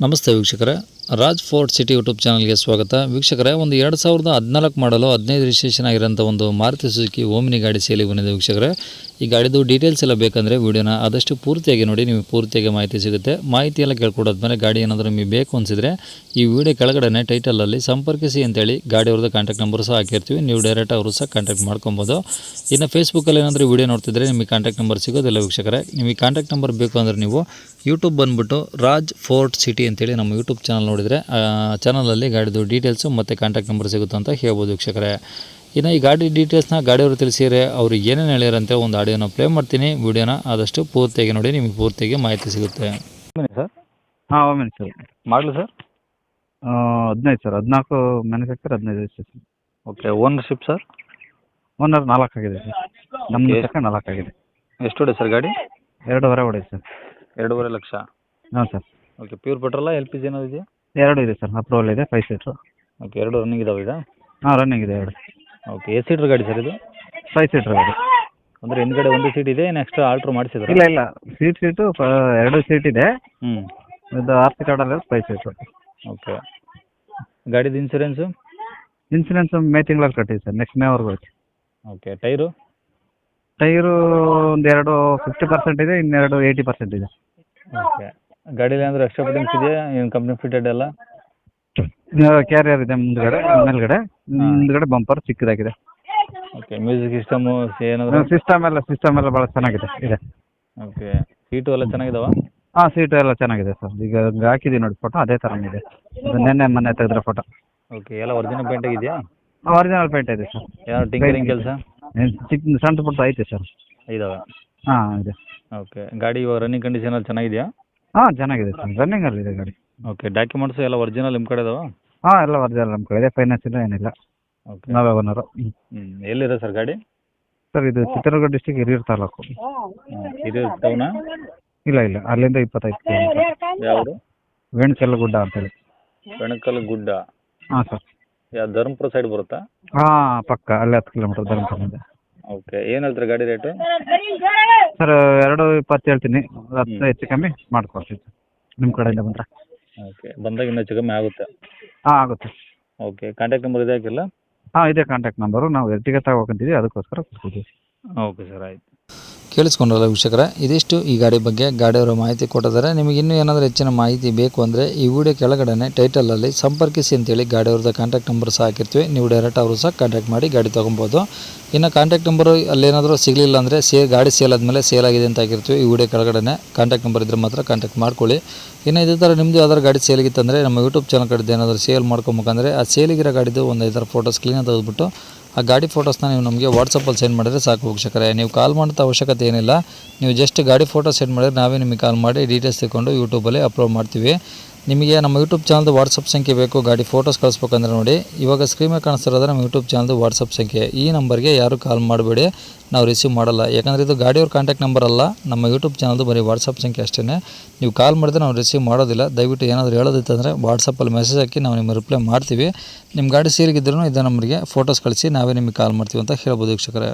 ನಮಸ್ತೆ ವೀಕ್ಷಕರೇ. Raj fort city YouTube ಚಾನಲ್ಗೆ ಸ್ವಾಗತ. ವೀಕ್ಷಕರೇ, ಒಂದು ಎರಡು ಸಾವಿರದ ಹದಿನಾಲ್ಕು ಮಾಡಲು ಹದಿನೈದು ರಿಜಿಸ್ಟ್ರೇಷನ್ ಆಗಿರೋಂಥ ಒಂದು ಮಾರುತಿ ಸುಜುಕಿ ಓಮಿನಿ ಗಾಡಿ ಸೇಲಿಗೆ ಬಂದಿದೆ ವೀಕ್ಷಕರೇ. ಈ ಗಾಡಿದು ಡೀಟೇಲ್ಸ್ ಎಲ್ಲ ಬೇಕಂದರೆ ವಿಡಿಯೋನ ಆದಷ್ಟು ಪೂರ್ತಿಯಾಗಿ ನೋಡಿ, ನಿಮಗೆ ಪೂರ್ತಿಯಾಗಿ ಮಾಹಿತಿ ಸಿಗುತ್ತೆ. ಮಾಹಿತಿ ಎಲ್ಲ ಕೇಳ್ಕೊಡೋದ್ಮೇಲೆ ಗಾಡಿ ಏನಾದರೂ ನಿಮಗೆ ಬೇಕು ಅನಿಸಿದರೆ ಈ ವಿಡಿಯೋ ಕೆಳಗಡೆ ಟೈಟಲಲ್ಲಿ ಸಂಪರ್ಕಿಸಿ ಅಂತೇಳಿ ಗಾಡಿಯವ್ರದ್ದು ಕಾಂಟ್ಯಾಕ್ಟ್ ನಂಬರ್ ಸಹ ಹಾಕಿರ್ತೀವಿ. ನೀವು ಡೈರೆಕ್ಟ್ ಅವರು ಸಹ ಕಾಂಟ್ಯಾಕ್ಟ್ ಮಾಡ್ಕೊಬೋದು. ಇನ್ನು ಫೇಸ್ಬುಕ್ಕಲ್ಲಿ ಏನಾದರೂ ವೀಡಿಯೋ ನೋಡ್ತಿದ್ರೆ ನಿಮಗೆ ಕಾಂಟ್ಯಾಕ್ಟ್ ನಂಬರ್ ಸಿಗೋದಿಲ್ಲ ವೀಕ್ಷಕರೇ. ನಿಮಗೆ ಕಾಂಟ್ಯಾಕ್ಟ್ ನಂಬರ್ ಬೇಕು ಅಂದರೆ ನೀವು ಯೂಟ್ಯೂಬ್ ಬಂದುಬಿಟ್ಟು ರಾಜ್ ಫೋರ್ಟ್ ಸಿಟಿ ಅಂತೇಳಿ ನಮ್ಮ ಯೂಟ್ಯೂಬ್ ಚಾನಲ್ ನೋಡಿದರೆ ಚಾನಲಲ್ಲಿ ಗಾಡಿದು ಡೀಟೇಲ್ಸು ಮತ್ತು ಕಾಂಟ್ಯಾಕ್ಟ್ ನಂಬರ್ ಸಿಗುತ್ತೆ ಅಂತ ಹೇಳ್ಬೋದು ವೀಕ್ಷಕರೇ. ಇನ್ನು ಈ ಗಾಡಿ ಡೀಟೇಲ್ಸ್ನ ಗಾಡಿಯವರು ತಿಳಿಸಿದರೆ ಅವರು ಏನೇನು ಹೇಳ್ಯಾರಂತೆ ಒಂದು ಆಡಿಯೋನ ಪ್ಲೇ ಮಾಡ್ತೀನಿ ವಿಡಿಯೋನ ಆದಷ್ಟು ಪೂರ್ತಿಯಾಗಿ ನೋಡಿ ನಿಮಗೆ ಪೂರ್ತಿಯಾಗಿ ಮಾಹಿತಿ ಸಿಗುತ್ತೆ. ಸರ್? ಹಾಂ ಒಮ್ಮೆನ್ ಸರ್. ಮಾಡಲು ಸರ್. ಹದಿನೈದು ಸರ್. ಹದಿನಾಲ್ಕು ಮ್ಯಾನುಫ್ಯಾಕ್ಚರ್ ಹದಿನೈದು sir. Okay ownership sir? Owner ನಾಲ್ಕು ಆಗಿದೆ ಸರ್. ನಮ್ಮ Okay. ನಾಲ್ಕು ಆಗಿದೆ. ಎಷ್ಟು ಹೊಡೆ ಸರ್ ಗಾಡಿ? ಎರಡೂವರೆ ಹೊಡೆ ಸರ್. ಎರಡೂವರೆ ಲಕ್ಷ. ಹಾಂ sir. Okay pure petrol L P G ಏನಾದ್ರು ಇದೆಯಾ? ಎರಡು ಇದೆ ಸರ್ ಅಪ್ರೂವಲ್ ಇದೆ ಫೈವ್ ಸೀಟ್ರ್ ಓಕೆ ಎರಡು ರನ್ನಿಂಗ್ ಇದಾವೆ ಈಗ ಹಾಂ ರನ್ನಿಂಗ್ ಇದೆ ಎರಡು. ಓಕೆ ಎ ಸೀಟ್ರ್ ಗಾಡಿ ಸರ್ ಇದು? ಫೈವ್ ಸೀಟ್ರ್ ಗಾಡಿ. ಅಂದರೆ ಹಿಂದ್ಗಡೆ ಒಂದು ಸೀಟ್ ಇದೆ ನೆಕ್ಸ್ಟ್ ಆಲ್ಟ್ರ್ ಮಾಡಿಸಿದ್ರೆ? ಇಲ್ಲ ಇಲ್ಲ ಸೀಟ್ ಸೀಟು ಎರಡು ಸೀಟ್ ಇದೆ. ಹ್ಞೂ ಇದು ಆರ್ ಸಿ ಕಾರ್ಡಲ್ಲಿ ಫೈವ್ ಸೀಟ್ರು ಓಕೆ ಗಾಡಿದು ಇನ್ಸೂರೆನ್ಸು ಇನ್ಸೂರೆನ್ಸ್ ಮೇ ತಿಂಗಳಲ್ಲಿ ಕಟ್ಟಿದೆ ಸರ್ ನೆಕ್ಸ್ಟ್ ಮೇವರೆಗೂ ಐತೆ ಓಕೆ ಟೈರು ಟೈರು ಒಂದೆರಡು ಫಿಫ್ಟಿ ಪರ್ಸೆಂಟ್ ಇದೆ ಇನ್ನೆರಡು ಏಯ್ಟಿ ಪರ್ಸೆಂಟ್ ಇದೆ. ಓಕೆ ಗಾಡೀಲಿ ಏನಾದರೂ ಎಕ್ಸ್ಟ್ರಾ ಫಿಟ್ಟಿಂಗ್ಸ್ ಇದೆಯಾ ಏನು ಕಂಪ್ನಿ ಫಿಟೆಡ್ ಎಲ್ಲ? ಕ್ಯಾರಿಯರ್ ಇದೆ ಮುಂದ್ಗಡೆ ಮೇಲ್ಗಡೆ. ಮುಂದ್ಗಡೆ ಬಂಪರ್ ಚಿಕ್ಕದಾಗಿದೆ. ಓಕೆ ಮ್ಯೂಸಿಕ್ ಸಿಸ್ಟಮ್ ಏನಾದ್ರು? ಸಿಸ್ಟಮ್ ಎಲ್ಲ ಸಿಸ್ಟಮ್ ಎಲ್ಲ ಭಾಳ ಚೆನ್ನಾಗಿದೆ. ಇದೆ. ಓಕೆ ಸೀಟು ಎಲ್ಲ ಚೆನ್ನಾಗಿದಾವ? ಹಾಂ ಸೀಟು ಎಲ್ಲ ಚೆನ್ನಾಗಿದೆ ಸರ್. ಈಗ ಹಾಕಿದ್ದೀವಿ ನೋಡಿ ಫೋಟೋ ಅದೇ ಥರ ಇದೆ. ಇದು ನಿನ್ನೆ ಮೊನ್ನೆ ತೆಗೆದ್ರೆ ಫೋಟೋ ಓಕೆ ಎಲ್ಲ ಒರಿಜಿನಲ್ ಪೇಂಟ್ ಆಗಿದೆಯಾ? ಒರಿಜಿನಲ್ ಪೇಂಟ್ ಇದೆ ಸರ್. ಏನಾದ್ರು ಟಿಂಕರಿಂಗ್ ಕೆಲಸ? ಚಿಕ್ಕ ಸಣ್ಣ ಪುಟ್ಟ ಐತೆ ಸರ್. ಇದಾವೆ ಹಾಂ ಇದೆ. ಓಕೆ ಗಾಡಿ ಇವಾಗ ರನ್ನಿಂಗ್ ಕಂಡೀಷನ್ ಅಲ್ಲಿ ಚೆನ್ನಾಗಿದೆಯಾ? ಹಾಂ ಚೆನ್ನಾಗಿದೆ ಸರ್. ರನ್ನಿಂಗ್ ಅಲ್ಲಿ ಇದೆ ಗಾಡಿ. ಓಕೆ ಡಾಕ್ಯುಮೆಂಟ್ಸ್ ಎಲ್ಲ ಒರಿಜಿನಲ್ ನಿಮ್ಮ ಕಡೆ ಇದಾವ? ಹಾ ಎಲ್ಲ ಒರಿಜಿನಲ್ ನಮ್ಮ ಕಡೆ ಇದೆ. ಫೈನಾನ್ಸ್ ಇಲ್ಲ ಏನಿಲ್ಲ. ಓಕೆ ನಾವೇ ಓನರು ಹ್ಞೂ ಎಲ್ಲಿದೆ ಸರ್ ಗಾಡಿ? ಸರ್ ಇದು ಚಿತ್ರದುರ್ಗ ಡಿಸ್ಟಿಕ್ ಹಿರಿಯೂರು ತಾಲೂಕು. ಇದು ಟೌನಾ ಇಲ್ಲ ಇಲ್ಲ. ಅಲ್ಲಿಂದ ಇಪ್ಪತ್ತೈದು ಕಿಲೋಮೀಟರ್ ಯಾವುದು? ಗುಡ್ಡ ಅಂತೇಳಿ. ಬೆಣಕಲ್ ಗುಡ್ಡ ಹಾ ಸರ್. ಯಾ ಧರ್ಮಪುರ ಸೈಡ್ ಬರುತ್ತಾ? ಹಾ ಪಕ್ಕ. ಅಲ್ಲೇ ಹತ್ತು ಕಿಲೋಮೀಟರ್ ಧರ್ಮಪುರದಿಂದ ಓಕೆ ಏನು ಹೇಳ್ತೀರಾ ಗಾಡಿ ರೇಟು ಸರ್ ಎರಡು ಇಪ್ಪತ್ತು ಹೇಳ್ತೀನಿ. ಹತ್ತು ಹೆಚ್ಚು ಕಮ್ಮಿ ಮಾಡ್ಕೊಡ್ತೀವಿ ನಿಮ್ಮ ಕಡೆಯಿಂದ ಬಂದ್ರೆ. ಓಕೆ ಬಂದಾಗ ಇನ್ನೂ ಹೆಚ್ಚು ಕಮ್ಮಿ ಆಗುತ್ತೆ? ಹಾಂ ಆಗುತ್ತೆ. ಓಕೆ ಕಾಂಟ್ಯಾಕ್ಟ್ ನಂಬರ್ ಇದೆ ಹಾಕಿಲ್ಲ ಹಾಂ ಇದೆ ಕಾಂಟ್ಯಾಕ್ಟ್ ನಂಬರು ನಾವು ಎರ್ಟಿಗೆ ತಗೋಬೇಕಂತಿದ್ದೀವಿ ಅದಕ್ಕೋಸ್ಕರ ಕೊಡ್ತೀವಿ ಓಕೆ ಸರ್ ಆಯ್ತು. ಕೇಳಿಸ್ಕೊಂಡ್ರಲ್ಲ ವೀಕ್ಷಕರ, ಇದಿಷ್ಟು ಈ ಗಾಡಿ ಬಗ್ಗೆ ಗಾಡಿಯವರು ಮಾಹಿತಿ ಕೊಟ್ಟಿದ್ದಾರೆ. ನಿಮಗೆ ಇನ್ನೂ ಏನಾದರೂ ಹೆಚ್ಚಿನ ಮಾಹಿತಿ ಬೇಕು ಅಂದರೆ ಈ ವಿಡಿಯೋ ಕೆಳಗಡೆ ಟೈಟಲಲ್ಲಿ ಸಂಪರ್ಕಿಸಿ ಅಂತೇಳಿ ಗಾಡಿಯವ್ರದ್ದು ಕಾಂಟ್ಯಾಕ್ಟ್ ನಂಬರ್ ಸಹ ಹಾಕಿರ್ತೀವಿ. ನೀವು ಡೈರೆಕ್ಟ್ ಅವರು ಸಹ ಕಾಂಟ್ಯಾಕ್ಟ್ ಮಾಡಿ ಗಾಡಿ ತೊಗೊಬೋದು. ಇನ್ನು ಕಾಂಟ್ಯಾಕ್ಟ್ ನಂಬರು ಅಲ್ಲೇನಾದರೂ ಸಿಗಲಿಲ್ಲ ಅಂದರೆ ಸೇ ಗಾಡಿ ಸೇಲ್ ಆದಮೇಲೆ ಸೇಲ್ ಆಗಿದೆ ಅಂತ ಹಾಕಿರ್ತೀವಿ. ಈ ವಿಡಿಯೋ ಕೆಳಗಡೆ ಕಾಂಟ್ಯಾಕ್ಟ್ ನಂಬರ್ ಇದ್ದರೆ ಮಾತ್ರ ಕಾಂಟ್ಯಾಕ್ಟ್ ಮಾಡ್ಕೊಳ್ಳಿ. ಇನ್ನು ಇದೇ ಥರ ನಿಮ್ಮದು ಯಾವ್ದಾರು ಗಾಡಿ ಸೇಲಿಗಿತ್ತಂದರೆ ನಮ್ಮ ಯೂಟ್ಯೂಬ್ ಚಾನಲ್ ಕಡೆದು ಏನಾದರೂ ಸೇಲ್ ಮಾಡ್ಕೊಬೇಕಂದ್ರೆ ಆ ಸೇಲಿಗಿರೋ ಗಾಡಿದು ಒಂದು ಐದಾರು ಫೋಟೋಸ್ ಕ್ಲೀನಾಗಿ ತೆಗೆದುಬಿಟ್ಟು ಆ ಗಾಡಿ ಫೋಟೋಸ್ನ ನೀವು ನಮಗೆ ವಾಟ್ಸಪ್ಪಲ್ಲಿ ಸೆಂಡ್ ಮಾಡಿದರೆ ಸಾಕು ವೀಕ್ಷಕರೇ. ನೀವು ಕಾಲ್ ಮಾಡೋಂಥ ಅವಶ್ಯಕತೆ ಏನಿಲ್ಲ. ನೀವು ಜಸ್ಟ್ ಗಾಡಿ ಫೋಟೋ ಸೆಂಡ್ ಮಾಡಿದರೆ ನಾವೇ ನಿಮಗೆ ಕಾಲ್ ಮಾಡಿ ಡೀಟೇಲ್ಸ್ ತಗೊಂಡು ಯೂಟ್ಯೂಬಲ್ಲಿ ಅಪ್ಲೋಡ್ ಮಾಡ್ತೀವಿ. ನಿಮಗೆ ನಮ್ಮ ಯೂಟ್ಯೂಬ್ ಚಾನಲ್ದು ವಾಟ್ಸಪ್ ಸಂಖ್ಯೆ ಬೇಕು, ಗಾಡಿ ಫೋಟೋಸ್ ಕಳಿಸ್ಬೇಕಂದ್ರೆ ನೋಡಿ. ಇವಾಗ ಸ್ಕ್ರೀನ್ ಮೇಲೆ ಕಾಣಿಸ್ತಿರೋದ್ರೆ ನಮ್ಮ ಯೂಟ್ಯೂಬ್ ಚಾನಲ್ದು ವಾಟ್ಸಪ್ ಸಂಖ್ಯೆ. ಈ ನಂಬರ್ಗೆ ಯಾರು ಕಾಲ್ ಮಾಡಬೇಡಿ, ನಾವು ರಿಸೀವ್ ಮಾಡಲ್ಲ. ಯಾಕಂದರೆ ಇದು ಗಾಡಿಯವ್ರ ಕಾಂಟ್ಯಾಕ್ಟ್ ನಂಬರ್ ಅಲ್ಲ, ನಮ್ಮ ಯೂಟ್ಯೂಬ್ ಚಾನಲ್ದು ಬರೀ ವಾಟ್ಸಪ್ ಸಂಖ್ಯೆ ಅಷ್ಟೇ ನೀವು ಕಾಲ್ ಮಾಡಿದ್ರೆ ನಾವು ರಿಸೀವ್ ಮಾಡೋದಿಲ್ಲ. ದಯವಿಟ್ಟು ಏನಾದರೂ ಹೇಳೋದಿತ್ತಂದರೆ ವಾಟ್ಸಪ್ಪಲ್ಲಿ ಮೆಸೇಜ್ ಹಾಕಿ ನಾವು ನಿಮಗೆ ರಿಪ್ಲೈ ಮಾಡ್ತೀವಿ. ನಿಮ್ಮ ಗಾಡಿ ಸೇರಿಗಿದ್ರೂ ಇದೇ ನಂಬರ್ಗೆ ಫೋಟೋಸ್ ಕಳಿಸಿ, ನಾವೇ ನಿಮಗೆ ಕಾಲ್ ಮಾಡ್ತೀವಿ ಅಂತ ಹೇಳ್ಬೋದು ವೀಕ್ಷಕರೇ.